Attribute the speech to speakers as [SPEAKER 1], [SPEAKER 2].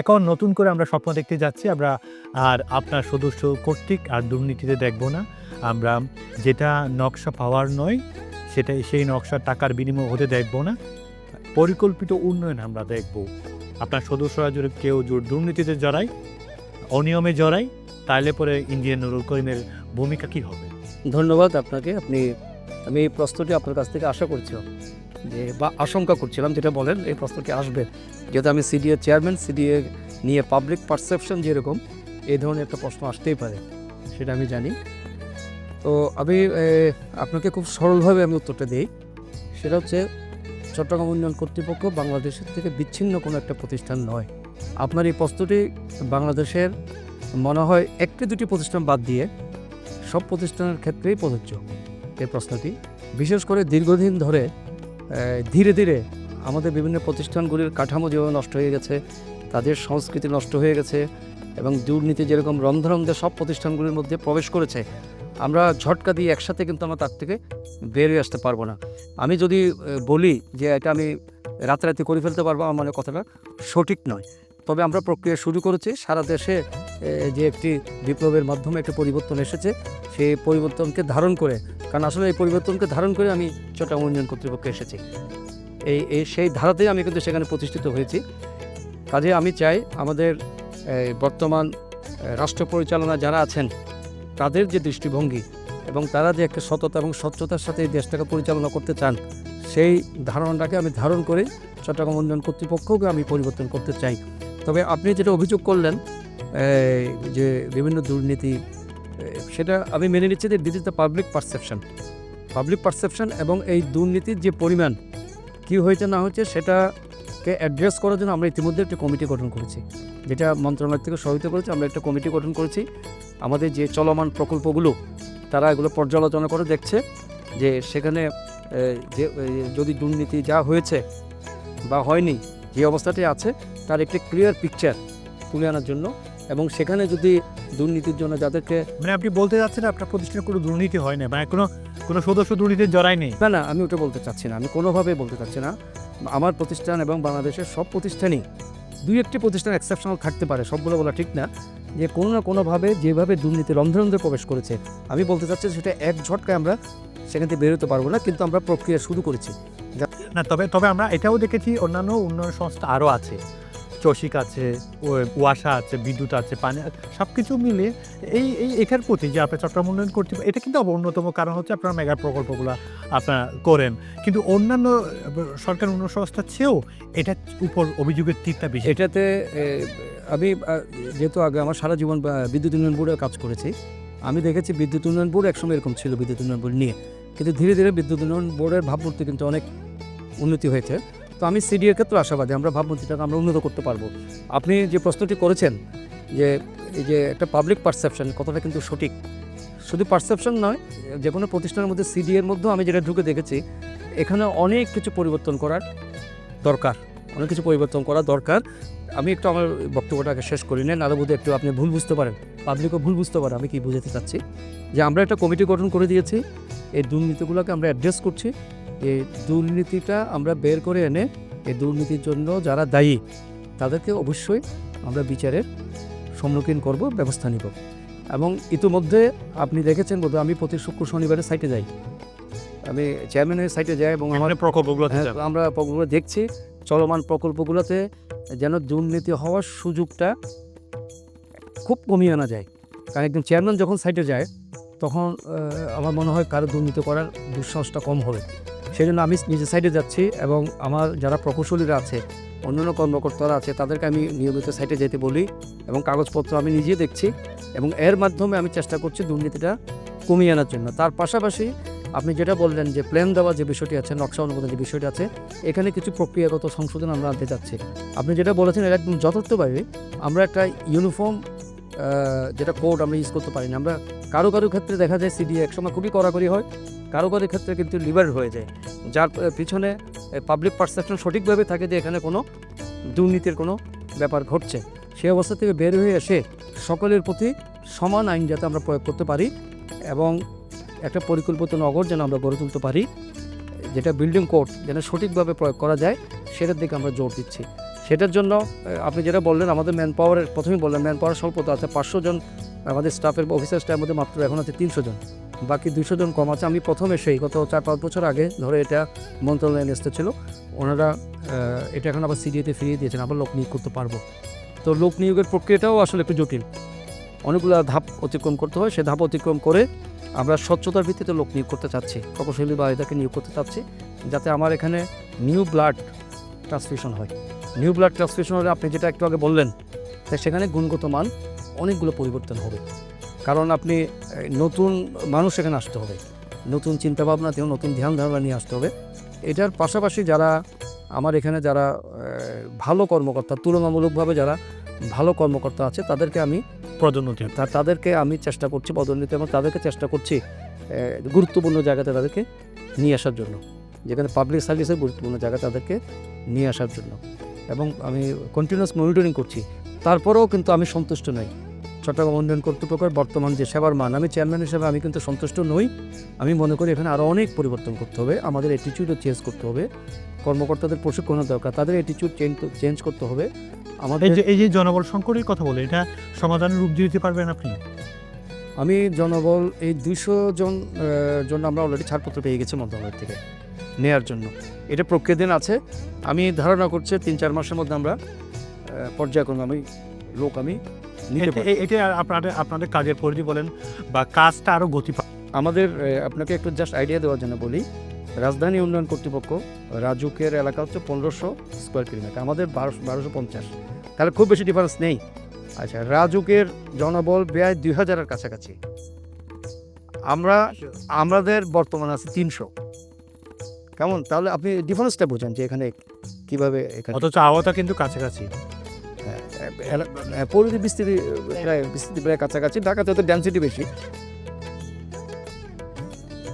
[SPEAKER 1] এখন নতুন করে আমরা স্বপ্ন দেখতে যাচ্ছি। আমরা আর আপনার সদস্য কর্তৃক আর দুর্নীতিতে দেখব না। আমরা যেটা নকশা পাওয়ার নয়, সেটাই সেই নকশা টাকার বিনিময় হতে দেখব না। পরিকল্পিত উন্নয়ন আমরা দেখব। আপনার সদস্যরা যদি কেউ দুর্নীতিতে জড়ায়, অনিয়মে জড়ায়, তাহলে পরে ইন্ডিয়ান নুরুল করিমের ভূমিকা কি হবে?
[SPEAKER 2] ধন্যবাদ আপনাকে। আপনি আমি এই প্রশ্নটি আপনার কাছ থেকে আশা করছিলাম যে বা আশঙ্কা করছিলাম যেটা বলেন, এই প্রশ্নটি আসবে। যেহেতু আমি সিডিএ চেয়ারম্যান, সিডিএ নিয়ে পাবলিক পারসেপশন যেরকম, এই ধরনের একটা প্রশ্ন আসতেই পারে, সেটা আমি জানি। তো আমি আপনাকে খুব সরলভাবে আমি উত্তরটা দিই। সেটা হচ্ছে, চট্টগ্রাম উন্নয়ন কর্তৃপক্ষ বাংলাদেশের থেকে বিচ্ছিন্ন কোনো একটা প্রতিষ্ঠান নয়। আপনার এই প্রশ্নটি বাংলাদেশের, মনে হয়, একটি দুটি প্রতিষ্ঠান বাদ দিয়ে সব প্রতিষ্ঠানের ক্ষেত্রেই প্রযোজ্য। এই প্রশ্নটি। বিশেষ করে দীর্ঘদিন ধরে ধীরে ধীরে আমাদের বিভিন্ন প্রতিষ্ঠানগুলির কাঠামো যেভাবে নষ্ট হয়ে গেছে, তাদের সংস্কৃতি নষ্ট হয়ে গেছে এবং দুর্নীতি যেরকম রন্ধ্ররন্ধে সব প্রতিষ্ঠানগুলির মধ্যে প্রবেশ করেছে, আমরা ঝটকা দিয়ে একসাথে কিন্তু আমরা তার থেকে বেরিয়ে আসতে পারব না। আমি যদি বলি যে এটা আমি রাতারাতি করে ফেলতে পারব, আমার মনে কথাটা সঠিক নয়। তবে আমরা প্রক্রিয়া শুরু করেছি, সারা দেশে যে একটি বিপ্লবের মাধ্যমে একটা পরিবর্তন এসেছে, সেই পরিবর্তনকে ধারণ করে, কারণ আসলে এই পরিবর্তনকে ধারণ করে আমি চট্টগ্রাম উন্নয়ন কর্তৃপক্ষে এসেছি। এই এই সেই ধারাতেই আমি কিন্তু সেখানে প্রতিষ্ঠিত হয়েছি। কাজে আমি চাই আমাদের বর্তমান রাষ্ট্র পরিচালনা যারা আছেন, তাদের যে দৃষ্টিভঙ্গি এবং তারা যে একটা সততা এবং স্বচ্ছতার সাথে এই দেশটাকে পরিচালনা করতে চান, সেই ধারণাটাকে আমি ধারণ করে চট্টগ্রাম উন্নয়ন কর্তৃপক্ষকে আমি পরিবর্তন করতে চাই। তবে আপনি যেটা অভিযোগ করলেন যে বিভিন্ন দুর্নীতি সেটা আমি মেনে নিচ্ছি যে this is the public perception public perception এবং এই দুর্নীতির যে পরিমাণ, কী হয়েছে না হয়েছে সেটাকে অ্যাড্রেস করার জন্য আমরা ইতিমধ্যে একটা কমিটি গঠন করেছি। যেটা মন্ত্রণালয় থেকে সহায়তা করেছে, আমরা একটা কমিটি গঠন করেছি। আমাদের যে চলমান প্রকল্পগুলো, তারা এগুলো পর্যালোচনা করে দেখছে যে সেখানে যে যদি দুর্নীতি যা হয়েছে বা হয়নি, যে অবস্থাটি আছে, তার একটি ক্লিয়ার পিকচার তুলে আনার জন্য এবং সেখানে যদি দুর্নীতির জন্য যাদেরকে
[SPEAKER 1] মানে আপনি বলতে যাচ্ছেন আপনার প্রতিষ্ঠানে কোনো দুর্নীতি হয় না মানে কোনো কোনো সদস্য দুর্নীতির জড়াই নেই?
[SPEAKER 2] না না আমি ওটা বলতে চাচ্ছি না আমি কোনোভাবে বলতে চাচ্ছি না। আমার প্রতিষ্ঠান এবং বাংলাদেশের সব প্রতিষ্ঠানই দুই একটি প্রতিষ্ঠান এক্সেপশনাল থাকতে পারে সবগুলো বলা ঠিক না যে কোনো না কোনোভাবে যেভাবে দুর্নীতি রন্ধ্ররন্ধ্রে প্রবেশ করেছে আমি বলতে চাচ্ছি সেটা এক ঝটকায় আমরা সেখান থেকে বেরোতে পারব না কিন্তু আমরা প্রক্রিয়া শুরু করেছি।
[SPEAKER 1] না তবে তবে আমরা এটাও দেখেছি অন্যান্য উন্নয়ন সংস্থা আরও আছে। চসিক আছে ওয়াসা আছে, বিদ্যুৎ আছে, পানি সব কিছু মিলে এই এই, এটার প্রতি যে আপনার চট্টগ্রাম উন্নয়ন করতে এটা কিন্তু অন্যতম কারণ হচ্ছে আপনারা মেগা প্রকল্পগুলো আপনারা করেন। কিন্তু অন্যান্য সরকার উন্নয়ন সংস্থার চেয়েও এটার উপর অভিযোগের তীরটা বেশি।
[SPEAKER 2] এটাতে আমি যেহেতু আগে আমার সারা জীবন বিদ্যুৎ উন্নয়ন বোর্ডে কাজ করেছি, আমি দেখেছি বিদ্যুৎ উন্নয়ন বোর্ড একসময় এরকম ছিল বিদ্যুৎ উন্নয়ন বোর্ড নিয়ে। কিন্তু ধীরে ধীরে বিদ্যুৎ উন্নয়ন বোর্ডের ভাবমূর্তি কিন্তু অনেক উন্নতি হয়েছে। তো আমি সিডিএর ক্ষেত্রে আশাবাদী, আমরা ভাবমূর্তিটাকে আমরা উন্নত করতে পারব। আপনি যে প্রশ্নটি করেছেন যে, এই যে একটা পাবলিক পারসেপশন কতটা কিন্তু সঠিক। শুধু পারসেপশন নয়, যে কোনো প্রতিষ্ঠানের মধ্যে সিডিএর মধ্যেও আমি যেটা ঢুকে দেখেছি, এখানে অনেক কিছু পরিবর্তন করার দরকার। অনেক কিছু পরিবর্তন করা দরকার। আমি একটু আমার বক্তব্যটাকে শেষ করি নেন আরও বোধহয় একটু আপনি ভুল বুঝতে পারেন। পাবলিকও ভুল বুঝতে পারে, আমি কি বুঝাতে চাচ্ছি? যে আমরা একটা কমিটি গঠন করে দিয়েছি, এই দুর্নীতিগুলোকে আমরা অ্যাড্রেস করছি। এই দুর্নীতিটা আমরা বের করে এনে এই দুর্নীতির জন্য যারা দায়ী তাদেরকে অবশ্যই আমরা বিচারের সম্মুখীন করব ব্যবস্থা নিব। এবং ইতিমধ্যে আপনি দেখেছেন বোধহয় আমি প্রতি শুক্র শনিবারে সাইটে যাই। আমি চেয়ারম্যানের সাইটে যাই এবং আমার
[SPEAKER 1] আমাদের প্রকল্পগুলো
[SPEAKER 2] হ্যাঁ, আমরা প্রকল্পগুলো দেখছি চলমান প্রকল্পগুলোতে যেন দুর্নীতি হওয়ার সুযোগটা খুব কমিয়ে আনা যায়। কারণ একজন চেয়ারম্যান যখন সাইটে যায় তখন আমার মনে হয় কারও দুর্নীতি করার দুঃসাহসটা কম হবে। সেই জন্য আমি নিজের সাইডে যাচ্ছি এবং আমার যারা প্রকৌশলীরা আছে, অন্যান্য কর্মকর্তারা আছে, তাদেরকে আমি নিয়মিত সাইটে যেতে বলি এবং কাগজপত্র আমি নিজে দেখছি এবং এর মাধ্যমে আমি চেষ্টা করছি দুর্নীতিটা কমিয়ে আনার জন্য। তার পাশাপাশি আপনি যেটা বললেন যে প্ল্যান দেওয়া যে বিষয়টি আছে, নকশা অনুমোদন যে বিষয়টি আছে, এখানে কিছু প্রক্রিয়াগত সংশোধন আমরা আনতে চাচ্ছি আপনি যেটা বলেছেন এটা একদম যথার্থভাবে আমরা একটা ইউনিফর্ম যেটা কোড আমরা ইউজ করতে পারি না। আমরা কারও কারও ক্ষেত্রে দেখা যায় সিডি একসময় খুবই কড়াকড়ি হয় কারও কারও ক্ষেত্রে কিন্তু লিবার হয়ে যায়। যার পিছনে পাবলিক পারসেপশন সঠিকভাবে থাকে যে এখানে কোনো দুর্নীতির কোনো ব্যাপার ঘটছে। সেই অবস্থা থেকে বের হয়ে এসে সকলের প্রতি সমান আইন যাতে আমরা প্রয়োগ করতে পারি এবং একটা পরিকল্পিত নগর যেন আমরা গড়ে তুলতে পারি, যেটা বিল্ডিং কোড যেন সঠিকভাবে প্রয়োগ করা যায়, সেটার দিকে আমরা জোর দিচ্ছি। সেটার জন্য আপনি যেটা বললেন, আমাদের ম্যান পাওয়ারের প্রথমেই বললেন ম্যান পাওয়ার স্বল্পতা আছে পাঁচশো জন, আমাদের স্টাফের অফিসার স্টাফের মধ্যে মাত্র এখন আছে তিনশো জন। বাকি দুশো জন কম আছে। আমি প্রথমে সেই, গত চার পাঁচ বছর আগে ধরে এটা মন্ত্রণালয়ে নিয়ে ছিল ওনারা এটা এখন আবার সিডিএতে ফিরিয়ে দিয়েছেন, আবার লোক নিয়োগ করতে পারব। তো লোক নিয়োগের প্রক্রিয়াটাও আসলে একটু জটিল। অনেকগুলো ধাপ অতিক্রম করতে হয়, সে ধাপ অতিক্রম করে আমরা স্বচ্ছতার ভিত্তিতে লোক নিয়োগ করতে চাচ্ছি, প্রকৌশলী বা এটাকে নিয়োগ করতে চাচ্ছি, যাতে আমার এখানে নিউ ব্লাড ট্রান্সফিউশন হয়। নিউ ব্লাড ট্রান্সফিউশন হলে আপনি যেটা একটু আগে বললেন তাই সেখানে গুণগত মান অনেকগুলো পরিবর্তন হবে। কারণ আপনি নতুন মানুষ এখানে আসতে হবে। নতুন চিন্তাভাবনা এবং নতুন ধ্যান ধারণা নিয়ে আসতে হবে। এটার পাশাপাশি যারা আমার এখানে যারা ভালো কর্মকর্তা তুলনামূলকভাবে যারা ভালো কর্মকর্তা আছে তাদেরকে আমি
[SPEAKER 1] পদোন্নতি
[SPEAKER 2] তা তাদেরকে আমি চেষ্টা করছি পদোন্নতি এবং তাদেরকে চেষ্টা করছি গুরুত্বপূর্ণ জায়গাতে তাদেরকে নিয়ে আসার জন্য। যেখানে পাবলিক সার্ভিসের গুরুত্বপূর্ণ জায়গা তাদেরকে নিয়ে আসার জন্য। এবং আমি কন্টিনিউয়াস মনিটরিং করছি। তারপরেও কিন্তু আমি সন্তুষ্ট নই। চট্টগ্রাম উন্নয়ন কর্তৃপক্ষের বর্তমান যে সেবার মান আমি চেয়ারম্যান হিসেবে আমি কিন্তু সন্তুষ্ট নই। আমি মনে করি এখানে আরও অনেক পরিবর্তন করতে হবে আমাদের অ্যাটিচিউডও চেঞ্জ করতে হবে। কর্মকর্তাদের প্রশিক্ষণের দরকার তাদের অ্যাটিচিউড চেঞ্জ চেঞ্জ করতে হবে। আমাদের
[SPEAKER 1] এই যে জনবল সংকটের কথা বলে এটা সমাধানের রূপ দিতে পারবেন আপনি?
[SPEAKER 2] আমি জনবল এই দুইশো জন জন্য আমরা অলরেডি ছাড়পত্র পেয়ে গেছি মন্ত্রণালয় থেকে নেয়ার জন্য। এটা প্রক্রিয়া প্রক্রিয়াধীন আছে আমি ধারণা করছি তিন চার মাসের মধ্যে আমরা পর্যায়ক্রমে আমি লোক আমি নিতে
[SPEAKER 1] এটা- এটা আপনাদের আপনাদের কাজের পরিধি বলেন বা কাজটা আরও গতি
[SPEAKER 2] আমাদের আপনাকে একটু জাস্ট আইডিয়া দেওয়ার জন্য বলি। রাজধানী উন্নয়ন কর্তৃপক্ষ রাজুকের এলাকা হচ্ছে পনেরোশো স্কোয়ার কিলোমিটার আমাদের বারোশো বারোশো পঞ্চাশ। তাহলে খুব বেশি ডিফারেন্স নেই। আচ্ছা রাজুকের জনবল ব্যয় দুই হাজারের কাছাকাছি। আমরা আমাদের বর্তমান আছে তিনশো। কেমন? তাহলে আপনি ডিফারেন্সটা বোঝেন যে এখানে কীভাবে এখানে
[SPEAKER 1] অথচ আওয়াতা কিন্তু কাছাকাছি।
[SPEAKER 2] পরিধি বিস্তৃতি প্রায় বিস্তৃতি প্রায় কাছাকাছি। ঢাকাতে তো ডেন্সিটি বেশি।